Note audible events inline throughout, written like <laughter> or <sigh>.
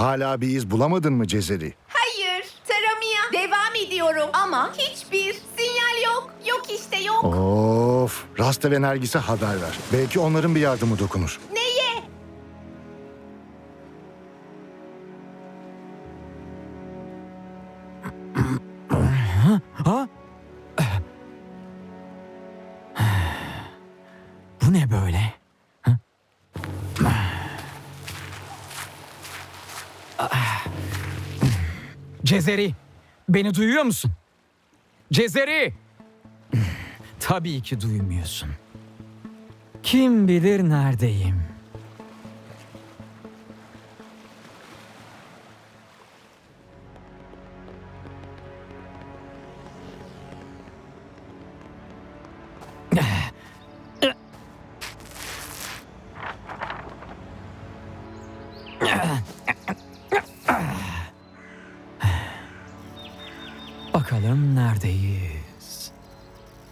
Hala bir iz bulamadın mı Cezeri? Hayır, taramaya devam ediyorum ama hiçbir sinyal yok. Yok işte yok. Of, Rasta ve Nergis'e haber ver. Belki onların bir yardımı dokunur. Neye? Bu ne böyle? Cezeri, beni duyuyor musun? Cezeri! Tabii ki duymuyorsun. Kim bilir neredeyim?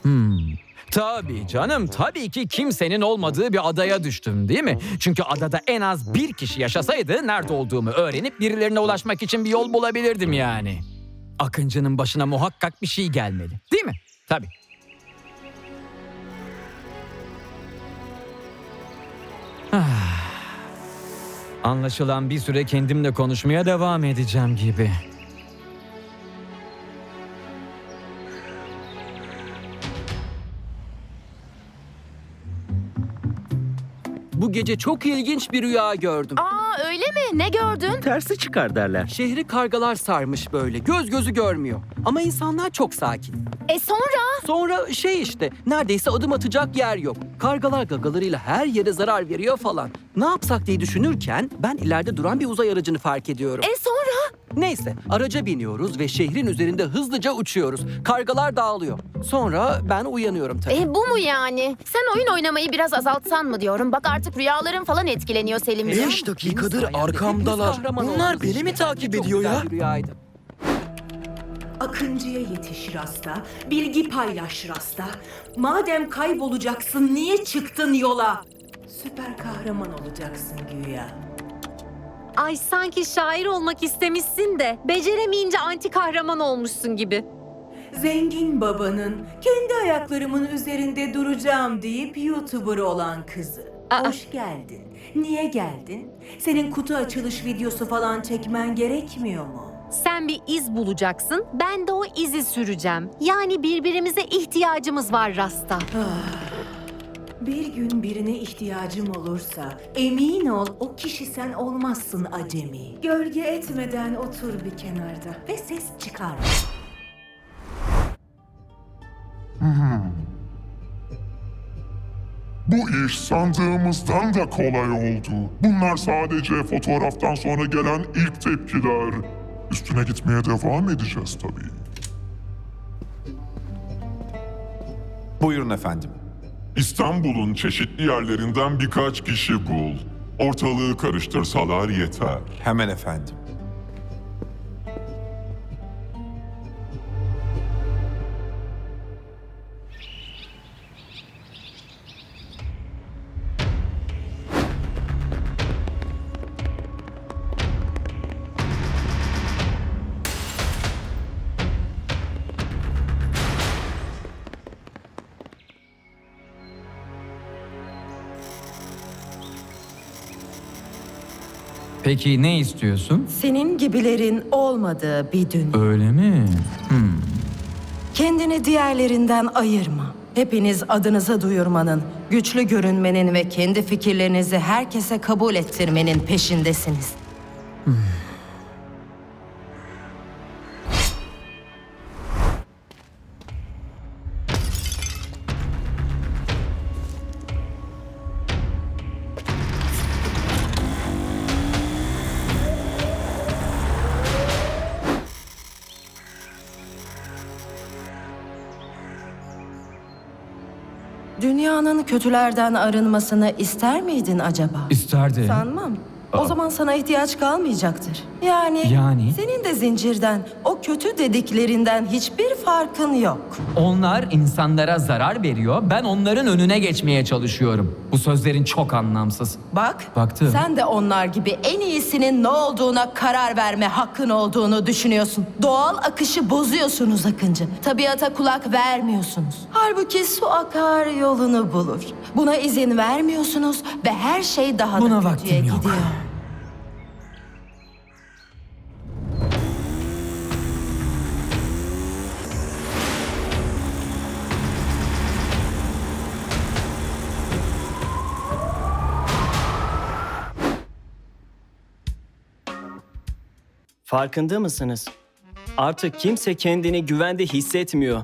Hmm. Tabii canım, tabii ki kimsenin olmadığı bir adaya düştüm değil mi? Çünkü adada en az bir kişi yaşasaydı nerede olduğumu öğrenip birilerine ulaşmak için bir yol bulabilirdim yani. Akıncı'nın başına muhakkak bir şey gelmeli, değil mi? Tabii. Ah. Anlaşılan bir süre kendimle konuşmaya devam edeceğim gibi. Bu gece çok ilginç bir rüya gördüm. Aa öyle mi? Ne gördün? tersi çıkar derler. Şehri kargalar sarmış böyle. Göz gözü görmüyor. Ama insanlar çok sakin. E sonra? Sonra şey işte neredeyse adım atacak yer yok. Kargalar gagalarıyla her yere zarar veriyor falan. Ne yapsak diye düşünürken ben ileride duran bir uzay aracını fark ediyorum. E sonra? Neyse araca biniyoruz ve şehrin üzerinde hızlıca uçuyoruz. Kargalar dağılıyor. Sonra ben uyanıyorum tabii. E bu mu yani? Sen oyun oynamayı biraz azaltsan mı diyorum? Bak artık rüyaların falan etkileniyor Selimciğim. Beş dakikadır arkamdalar. Bunlar beni mi takip ediyor ya? Rüyaydı. Akıncı'ya yetiş Rasta, bilgi paylaş Rasta. Madem kaybolacaksın niye çıktın yola? Süper kahraman olacaksın güya. Ay sanki şair olmak istemişsin de beceremeyince anti kahraman olmuşsun gibi. Zengin babanın kendi ayaklarımın üzerinde duracağım deyip YouTuber olan kızı. Aa. Hoş geldin. Niye geldin? Senin kutu açılış videosu falan çekmen gerekmiyor mu? Sen bir iz bulacaksın, ben de o izi süreceğim. Yani birbirimize ihtiyacımız var Rasta. Bir gün birine ihtiyacım olursa emin ol o kişi sen olmazsın acemi. Gölge etmeden otur bir kenarda ve ses çıkarma. Bu iş sandığımızdan da kolay oldu. Bunlar sadece fotoğraftan sonra gelen ilk tepkiler. Üstüne gitmeye devam edeceğiz tabii. Buyurun efendim. İstanbul'un çeşitli yerlerinden birkaç kişi bul. Ortalığı karıştırsalar yeter. Hemen efendim. Peki ne istiyorsun? Senin gibilerin olmadığı bir dünya. Öyle mi? Kendini diğerlerinden ayırma. Hepiniz adınıza duyurmanın, güçlü görünmenin ve kendi fikirlerinizi herkese kabul ettirmenin peşindesiniz. Dünyanın kötülerden arınmasını ister miydin acaba? İsterdim. Sanmam. O zaman sana ihtiyaç kalmayacaktır. Yani, Yani? senin de zincirden, o kötü dediklerinden hiçbir farkın yok. Onlar insanlara zarar veriyor. Ben onların önüne geçmeye çalışıyorum. Bu sözlerin çok anlamsız. Bak, Baktım. sen de onlar gibi en iyisinin ne olduğuna karar verme hakkın olduğunu düşünüyorsun. Doğal akışı bozuyorsunuz Akıncı. Tabiata kulak vermiyorsunuz. Halbuki su akar yolunu bulur. Buna izin vermiyorsunuz ve her şey daha Buna da kötüye vaktim yok. gidiyor. Farkında mısınız? Artık kimse kendini güvende hissetmiyor.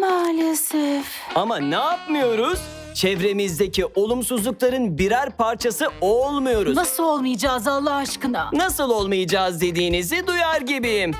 Maalesef. Ama ne yapmıyoruz? Çevremizdeki olumsuzlukların birer parçası olmuyoruz. Nasıl olmayacağız Allah aşkına? Nasıl olmayacağız dediğinizi duyar gibiyim.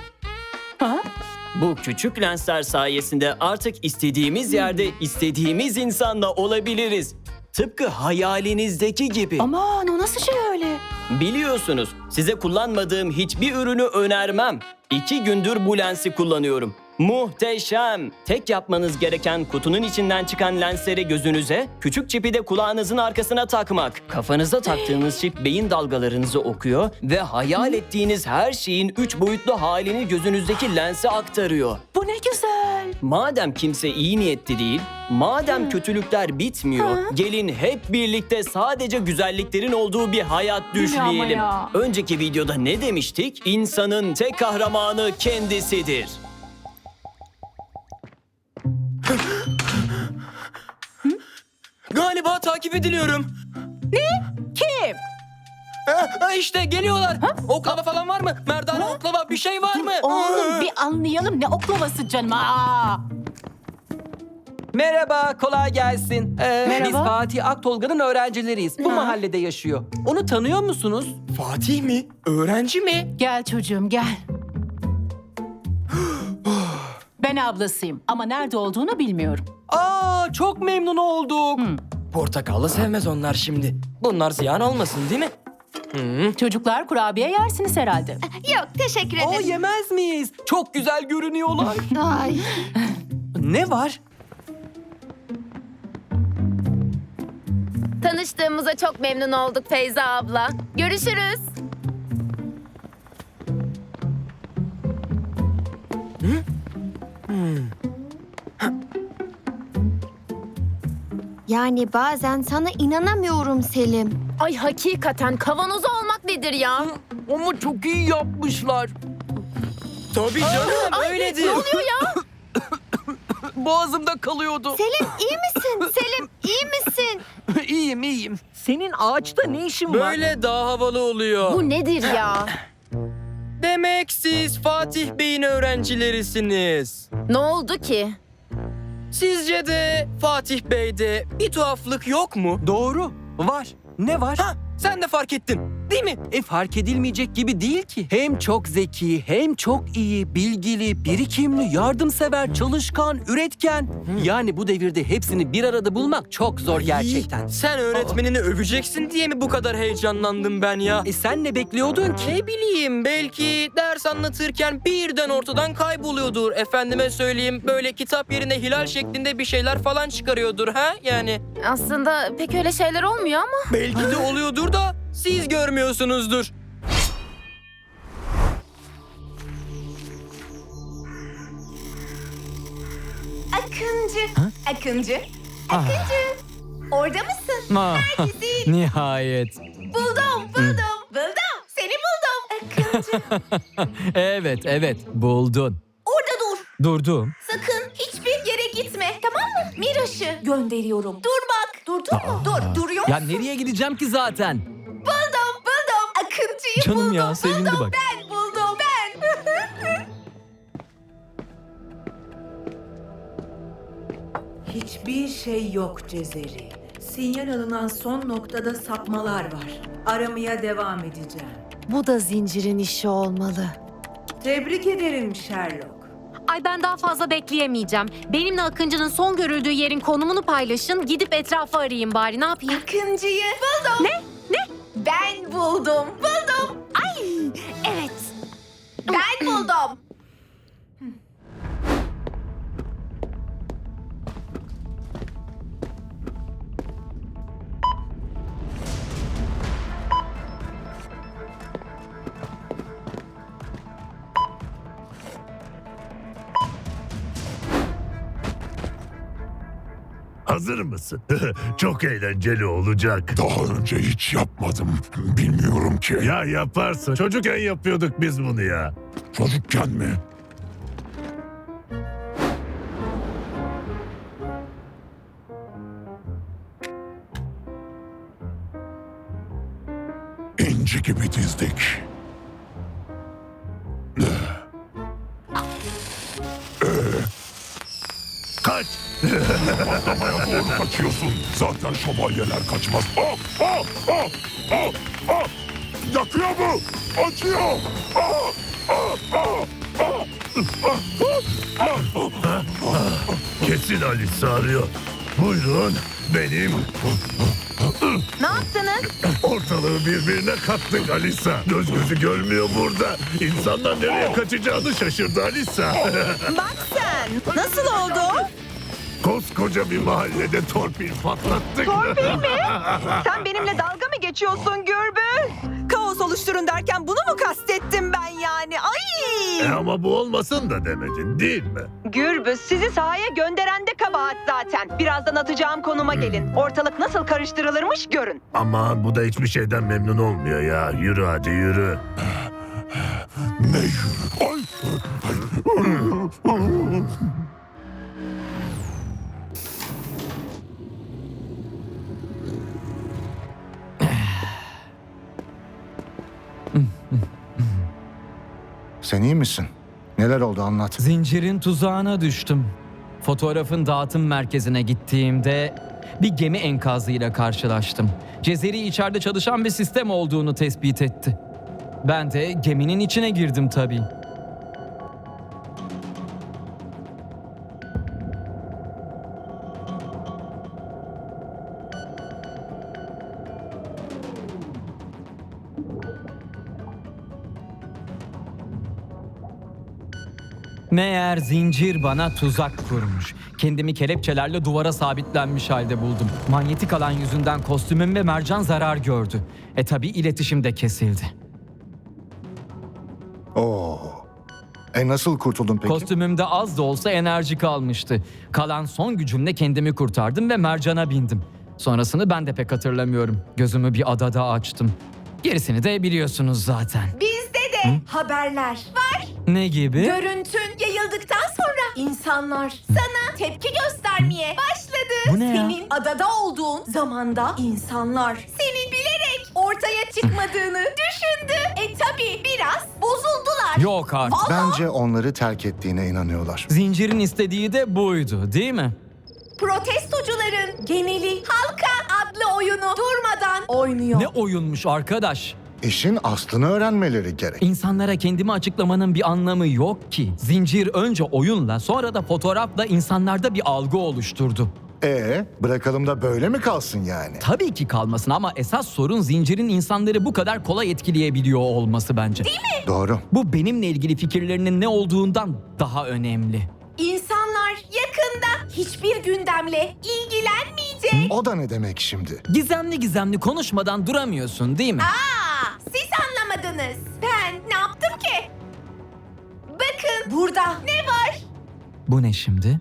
Bu küçük lensler sayesinde artık istediğimiz yerde istediğimiz insanla olabiliriz. Tıpkı hayalinizdeki gibi. Aman o nasıl şey öyle? Biliyorsunuz size kullanmadığım hiçbir ürünü önermem. İki gündür bu lensi kullanıyorum. Muhteşem. Tek yapmanız gereken kutunun içinden çıkan lensleri gözünüze, küçük çipi de kulağınızın arkasına takmak. Kafanıza taktığınız çip beyin dalgalarınızı okuyor ve hayal ettiğiniz her şeyin üç boyutlu halini gözünüzdeki lense aktarıyor. Bu ne güzel. Madem kimse iyi niyetli değil, madem kötülükler bitmiyor, gelin hep birlikte sadece güzelliklerin olduğu bir hayat ama düşleyelim. ya? Önceki videoda ne demiştik? İnsanın tek kahramanı kendisidir. Takip ediliyorum. Kim? Ha, işte geliyorlar. Oklava falan var mı? Merdane oklava bir şey var mı? Oğlum bir anlayalım ne oklavası canım. Aa. Merhaba, kolay gelsin. Ee, Merhaba. Biz Fatih Aktolga'nın öğrencileriyiz. Bu Ha. mahallede yaşıyor. Onu tanıyor musunuz? Fatih mi? Öğrenci mi? Gel çocuğum gel. <gasps> ben ablasıyım ama nerede olduğunu bilmiyorum. Aa, çok memnun olduk. Portakalı sevmez onlar şimdi. Bunlar ziyan olmasın değil mi? Çocuklar kurabiye yersiniz herhalde. Yok teşekkür Aa, ederim. yemez miyiz? Çok güzel görünüyorlar. Ay. ne var? Tanıştığımıza çok memnun olduk Feyza abla. Görüşürüz. Yani bazen sana inanamıyorum Selim. Ay hakikaten kavanoz olmak nedir ya? Ama çok iyi yapmışlar. Tabii canım öyledir. Ne oluyor ya? <coughs> Boğazımda kalıyordu. Selim iyi misin? Selim iyi misin? <coughs> iyiyim, iyiyim. Senin ağaçta ne işin var? Böyle daha havalı oluyor. Bu nedir ya? <coughs> Demek siz Fatih Bey'in öğrencilerisiniz. Ne oldu ki? Sizce de Fatih Bey'de bir tuhaflık yok mu? Doğru, var. Ne var? Ha, sen de fark ettin. Değil mi? E fark edilmeyecek gibi değil ki. Hem çok zeki, hem çok iyi, bilgili, birikimli, yardımsever, çalışkan, üretken. Yani bu devirde hepsini bir arada bulmak çok zor gerçekten. Sen öğretmenini öveceksin diye mi bu kadar heyecanlandım ben ya? E sen ne bekliyordun ki? Ne bileyim belki ders anlatırken birden ortadan kayboluyordur. Efendime söyleyeyim böyle kitap yerine hilal şeklinde bir şeyler falan çıkarıyordur ha yani. Aslında pek öyle şeyler olmuyor ama. Belki de oluyordur da siz görmüyorsunuzdur. Akıncı. Akıncı. Akıncı. Orada mısın? Ah, Neredesin? <laughs> nihayet. Buldum, buldum, buldum. <laughs> Evet, evet. Buldun. Orada dur. Durdum. Sakın hiçbir yere gitme. Tamam mı? Miraş'ı gönderiyorum. Dur bak. Durdun mu? Dur. Duruyor Ya musun? nereye gideceğim ki zaten? Akıncıyı Canım buldum. ya, sevindi buldum. bak. Ben buldum. Ben. Hiçbir şey yok Cezeri. Sinyal alınan son noktada sapmalar var. Aramaya devam edeceğim. Bu da zincirin işi olmalı. Tebrik ederim Sherlock. Ay ben daha fazla bekleyemeyeceğim. Benimle Akıncı'nın son görüldüğü yerin konumunu paylaşın. Gidip etrafı arayayım bari. Ne yapayım? Akıncıyı buldum. Ne? Ne? Ben buldum. Buldum. Ben buldum. Hazır mısın? <laughs> Çok eğlenceli olacak. Daha önce hiç yapmadım. Bilmiyorum ki. Ya yaparsın. Çocukken yapıyorduk biz bunu ya. Çocukken mi? İnci gibi dizdik. Patlamaya doğru kaçıyorsun. Zaten şövalyeler kaçmaz. Ah, ah, ah, ah, ah. Yakıyor mu? Acıyor. Ah, ah, ah, ah. Kesin Alice arıyor. Buyurun benim. Ne yaptınız? Ortalığı birbirine kattık Alisa. Göz gözü görmüyor burada. İnsanlar nereye kaçacağını şaşırdı Alisa. Bak sen. Nasıl oldu? Koskoca bir mahallede torpil patlattık. <laughs> Sen benimle dalga mı geçiyorsun Gürbüz? Kaos oluşturun derken bunu mu kastettim ben yani? Ay! E ama bu olmasın da demedin değil mi? Gürbüz sizi sahaya gönderen de kabahat zaten. Birazdan atacağım konuma gelin. Ortalık nasıl karıştırılırmış görün. Aman bu da hiçbir şeyden memnun olmuyor ya. Yürü hadi yürü. Ne yürü? Ay. <laughs> Sen iyi misin? Neler oldu anlat. Zincirin tuzağına düştüm. Fotoğrafın dağıtım merkezine gittiğimde bir gemi enkazıyla karşılaştım. Cezeri içeride çalışan bir sistem olduğunu tespit etti. Ben de geminin içine girdim tabii. Meğer zincir bana tuzak kurmuş. Kendimi kelepçelerle duvara sabitlenmiş halde buldum. Manyetik alan yüzünden kostümüm ve mercan zarar gördü. E tabi iletişim de kesildi. Oo. E nasıl kurtuldun peki? Kostümümde az da olsa enerji kalmıştı. Kalan son gücümle kendimi kurtardım ve mercana bindim. Sonrasını ben de pek hatırlamıyorum. Gözümü bir adada açtım. Gerisini de biliyorsunuz zaten. Haberler var. Ne gibi? Görüntün yayıldıktan sonra insanlar sana tepki göstermeye başladı. Bu ne ya? Senin adada olduğun zamanda insanlar senin bilerek ortaya çıkmadığını düşündü. E tabi biraz bozuldular. Yok artık. Vallahi Bence onları terk ettiğine inanıyorlar. Zincirin istediği de buydu değil mi? protestocuların geneli halka adlı oyunu durmadan oynuyor. Ne oyunmuş arkadaş. İşin aslını öğrenmeleri gerek. İnsanlara kendimi açıklamanın bir anlamı yok ki. Zincir önce oyunla sonra da fotoğrafla insanlarda bir algı oluşturdu. E bırakalım da böyle mi kalsın yani? Tabii ki kalmasın ama esas sorun zincirin insanları bu kadar kolay etkileyebiliyor olması bence. Doğru. Bu benimle ilgili fikirlerinin ne olduğundan daha önemli. İnsanlar yakında hiçbir gündemle ilgilenmeyecek. O da ne demek şimdi? Gizemli gizemli konuşmadan duramıyorsun değil mi? Aa, anlamadınız. Ben ne yaptım ki? Bakın burada ne var? Bu ne şimdi?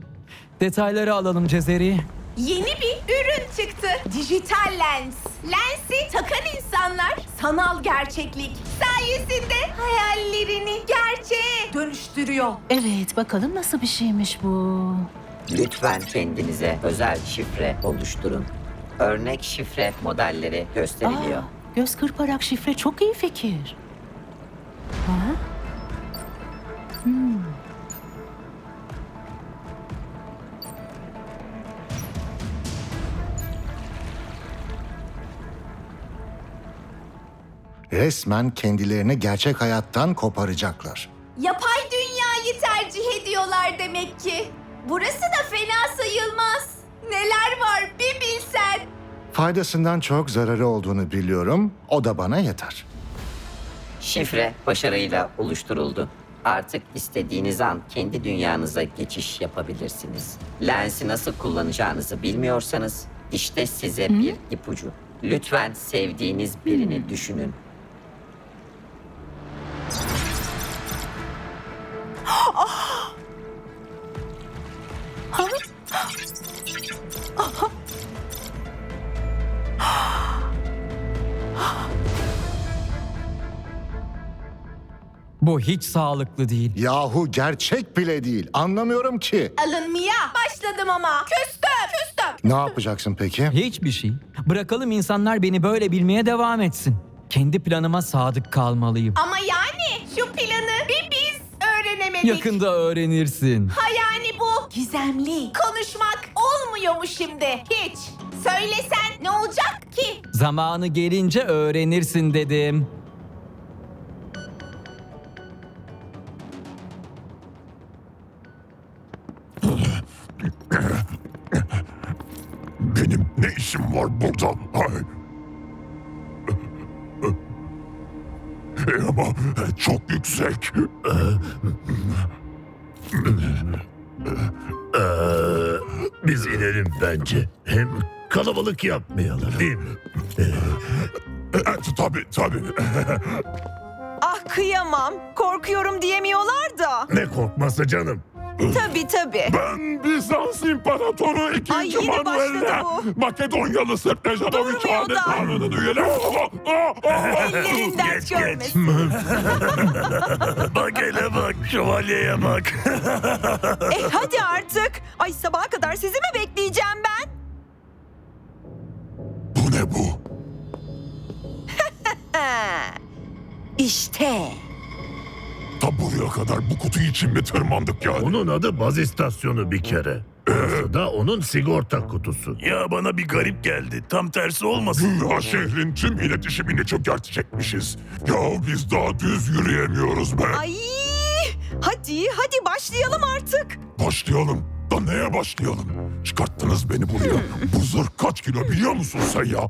Detayları alalım Cezeri. Yeni bir ürün çıktı. Dijital lens. Lensi takan insanlar sanal gerçeklik sayesinde hayallerini gerçeğe dönüştürüyor. Evet bakalım nasıl bir şeymiş bu. Lütfen kendinize özel şifre oluşturun. Örnek şifre modelleri gösteriliyor. Aa, göz kırparak şifre çok iyi fikir. Ha? Hmm. Resmen kendilerini gerçek hayattan koparacaklar. Yapay dünyayı tercih ediyorlar demek ki. Burası da fena sayılmaz. Neler var bir bilsen. Faydasından çok zararı olduğunu biliyorum. O da bana yeter. Şifre başarıyla oluşturuldu. Artık istediğiniz an kendi dünyanıza geçiş yapabilirsiniz. Lensi nasıl kullanacağınızı bilmiyorsanız işte size bir ipucu. Lütfen sevdiğiniz birini düşünün. Bu hiç sağlıklı değil. Yahu gerçek bile değil. Anlamıyorum ki. Alınmaya başladım ama. Küstüm, küstüm. Ne yapacaksın peki? Hiçbir şey. Bırakalım insanlar beni böyle bilmeye devam etsin. Kendi planıma sadık kalmalıyım. Ama yani şu planı bir biz öğrenemedik. Yakında öğrenirsin. Ha yani bu gizemli. Konuşmak olmuyor mu şimdi? Hiç. Söylesen ne olacak ki? Zamanı gelince öğrenirsin dedim. Ay. E, Ama çok yüksek. Biz inelim bence. Hem kalabalık yapmayalım değil mi? Evet, tabii tabii. Ah kıyamam. Korkuyorum diyemiyorlar da. Ne korkması canım. <clears throat> Tabii tabii. Ben Bizans İmparatoru 2. Ay, yine Manuel'le Makedonyalı Septejanoviç Durmuyor da. Tanrı'nın üyeleri. Ellerin dert Geç, geç. görmesin. bak hele bak şövalyeye bak. e hadi artık. Ay sabaha kadar sizi mi bekleyeceğim ben? Bu ne bu? Ha. <laughs> İşte. Ta buraya kadar bu kutu için mi tırmandık yani? Onun adı baz istasyonu bir kere. Burası da onun sigorta kutusu. Ya bana bir garip geldi. Tam tersi olmasın. Dünya şehrin tüm iletişimini çökertecekmişiz. Ya biz daha düz yürüyemiyoruz be. Ay. Hadi hadi başlayalım artık. Başlayalım. Da neye başlayalım? Çıkarttınız beni buraya. Bu zırh kaç kilo biliyor musun sen ya?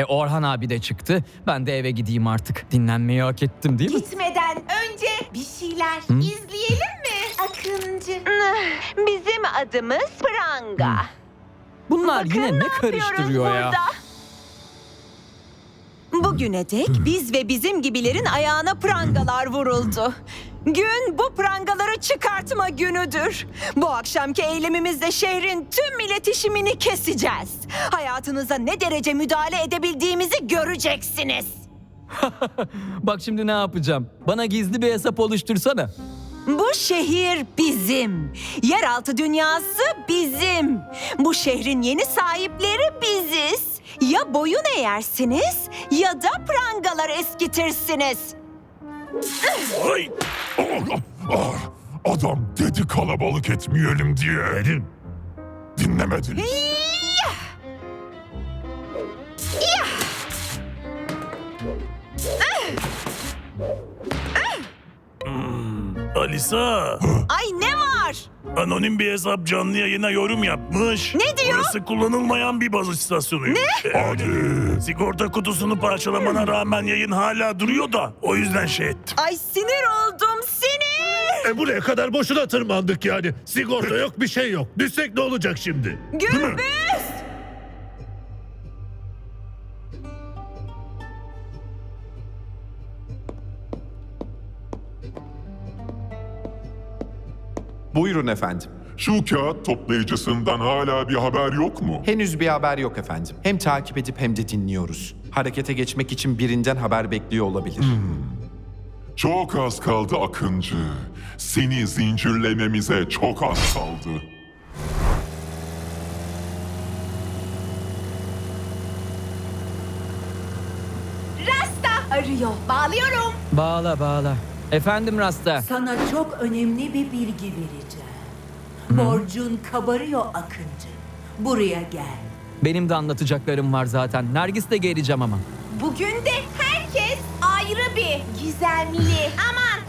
E Orhan abi de çıktı. Ben de eve gideyim artık. Dinlenmeyi hak ettim değil mi? Gitmeden önce bir şeyler izleyelim mi Akıncı? <laughs> Bizim adımız Pranga. Bunlar yine ne karıştırıyor ya? Bugüne dek biz ve bizim gibilerin ayağına prangalar vuruldu. Gün bu prangaları çıkartma günüdür. Bu akşamki eylemimizde şehrin tüm iletişimini keseceğiz. Hayatınıza ne derece müdahale edebildiğimizi göreceksiniz. <laughs> Bak şimdi ne yapacağım? Bana gizli bir hesap oluştursana. Bu şehir bizim. Yeraltı dünyası bizim. Bu şehrin yeni sahipleri biziz. Ya boyun eğersiniz ya da prangalar eskitirsiniz. Ay! Ah, ah, Adam dedi kalabalık etmeyelim diye. Dedim. Dinlemediniz. Alisa. Ay ne var? Anonim bir hesap canlı yayına yorum yapmış. Ne diyor? Burası kullanılmayan bir baz istasyonuymuş. Ne? Hadi. Sigorta kutusunu parçalamana rağmen yayın hala duruyor da o yüzden şey ettim. Ay sinir oldum sinir. E buraya kadar boşuna tırmandık yani. Sigorta yok bir şey yok. Düşsek ne olacak şimdi? Gürbüz! Buyurun efendim. Şu kağıt toplayıcısından hala bir haber yok mu? Henüz bir haber yok efendim. Hem takip edip hem de dinliyoruz. Harekete geçmek için birinden haber bekliyor olabilir. Çok az kaldı Akıncı. Seni zincirlememize çok az kaldı. Rasta arıyor. Bağlıyorum. Bağla bağla. Efendim Rasta. Sana çok önemli bir bilgi vereceğim. Borcun kabarıyor Akıncı. Buraya gel. Benim de anlatacaklarım var zaten. Nergis de geleceğim ama. Bugün de herkes ayrı bir gizemli. Aman